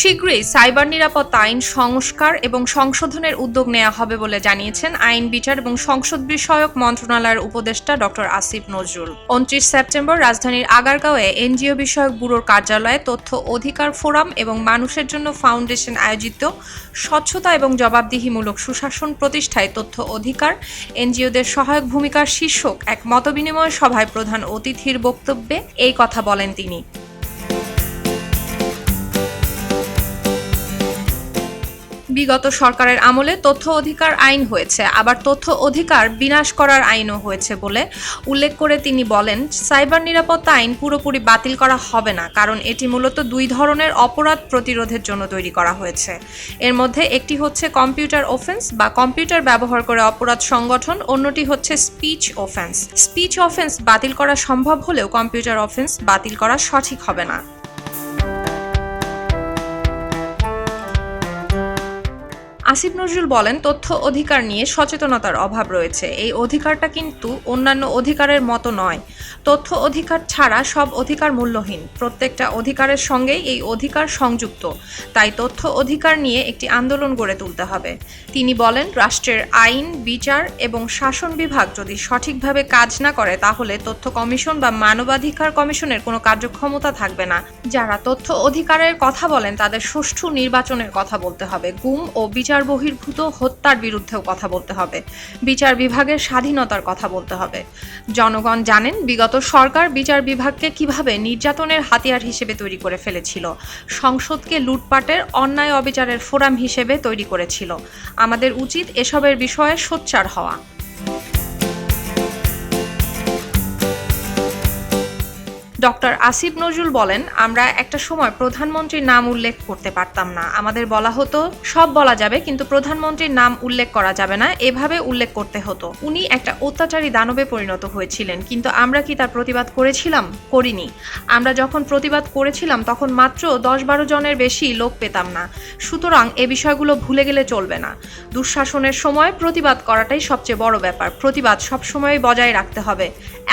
শীঘ্রই সাইবার নিরাপত্তা আইন সংস্কার এবং সংশোধনের উদ্যোগ নেওয়া হবে বলে জানিয়েছেন আইন বিচার এবং সংসদ বিষয়ক মন্ত্রণালয়ের উপদেষ্টা ডক্টর আসিফ নজরুল। উনত্রিশ সেপ্টেম্বর রাজধানীর আগারগাঁওয়ে এনজিও বিষয়ক ব্যুরোর কার্যালয়ে তথ্য অধিকার ফোরাম এবং মানুষের জন্য ফাউন্ডেশন আয়োজিত স্বচ্ছতা এবং জবাবদিহিমূলক সুশাসন প্রতিষ্ঠায় তথ্য অধিকার, এনজিওদের সহায়ক ভূমিকার শীর্ষক এক মতবিনিময় সভায় প্রধান অতিথির বক্তব্যে এই কথা বলেন তিনি। বিগত সরকারের আমলে তথ্য অধিকার আইন হয়েছে, আবার তথ্য অধিকার বিনাশ করার আইনও হয়েছে বলে উল্লেখ করে তিনি বলেন, সাইবার নিরাপত্তা আইন পুরোপুরি বাতিল করা হবে না, কারণ এটি মূলত দুই ধরনের অপরাধ প্রতিরোধের জন্য তৈরি করা হয়েছে। এর মধ্যে একটি হচ্ছে কম্পিউটার অফেন্স বা কম্পিউটার ব্যবহার করে অপরাধ সংগঠন, অন্যটি হচ্ছে স্পিচ অফেন্স। স্পিচ অফেন্স বাতিল করা সম্ভব হলেও কম্পিউটার অফেন্স বাতিল করা সঠিক হবে না। আসিফ নজরুল বলেন, তথ্য অধিকার নিয়ে সচেতনতার অভাব রয়েছে। এই অধিকারটা কিন্তু অন্যান্য অধিকারের মতো নয়। তথ্য অধিকার ছাড়া সব অধিকার মূল্যহীন। প্রত্যেকটা অধিকারের সঙ্গেই এই অধিকার সংযুক্ত। তাই তথ্য অধিকার নিয়ে একটি আন্দোলন গড়ে তুলতে হবে। তিনি বলেন, রাষ্ট্রের আইন, বিচার এবং শাসন বিভাগ যদি সঠিকভাবে কাজ না করে, তাহলে তথ্য কমিশন বা মানবাধিকার কমিশনের কোনো কার্যক্ষমতা থাকবে না। যারা তথ্য অধিকারের কথা বলেন, তাদের সুষ্ঠু নির্বাচনের কথা বলতে হবে। গুম ও বিচার বহির্ভূত হত্যার বিরুদ্ধেও কথা বলতে হবে। বিচার বিভাগের স্বাধীনতার কথা বলতে হবে। জনগণ জানেন, বিগত সরকার বিচার বিভাগকে কীভাবে নির্যাতনের হাতিয়ার হিসেবে তৈরি করে ফেলেছিল। সংসদকে লুটপাটের অন্যায় অবিচারের ফোরাম হিসেবে তৈরি করেছিল। আমাদের উচিত এসবের বিষয়ে সোচ্চার হওয়া। ডক্টর আসিফ নজরুল বলেন, আমরা একটা সময় প্রধানমন্ত্রীর নাম উল্লেখ করতে পারতাম না। আমাদের বলা হতো, সব বলা যাবে, কিন্তু প্রধানমন্ত্রীর নাম উল্লেখ করা যাবে না, এভাবে উল্লেখ করতে হতো। উনি একটা অত্যাচারী দানবে পরিণত হয়েছিলেন, কিন্তু আমরা কি তার প্রতিবাদ করেছিলাম? করিনি। আমরা যখন প্রতিবাদ করেছিলাম, তখন মাত্র দশ বারো জনের বেশি লোক পেতাম না। সুতরাং এ বিষয়গুলো ভুলে গেলে চলবে না। দুঃশাসনের সময় প্রতিবাদ করাটাই সবচেয়ে বড় ব্যাপার। প্রতিবাদ সবসময় বজায় রাখতে হবে।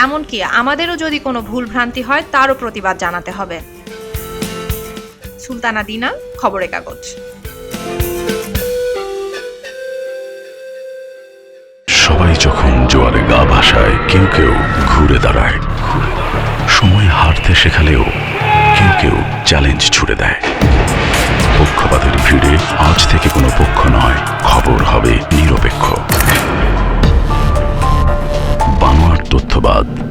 এমনকি আমাদেরও যদি কোনো ভুল ভ্রান্তি হয় তারও প্রতিবাদ জানাতে হবে। সুলতানা দিনা, খবরের কাগজ। সবাই যখন জোয়ারে গা ভাসায়, কেউ কেউ ঘুরে দাঁড়ায়। সময় হারতে শেখালেও কেউ কেউ চ্যালেঞ্জ ছুড়ে দেয়। পক্ষপাতের ভিড়ে আজ থেকে কোনো পক্ষ নয়, খবর হবে নিরপেক্ষ। বানোয়ার তথ্যবাদ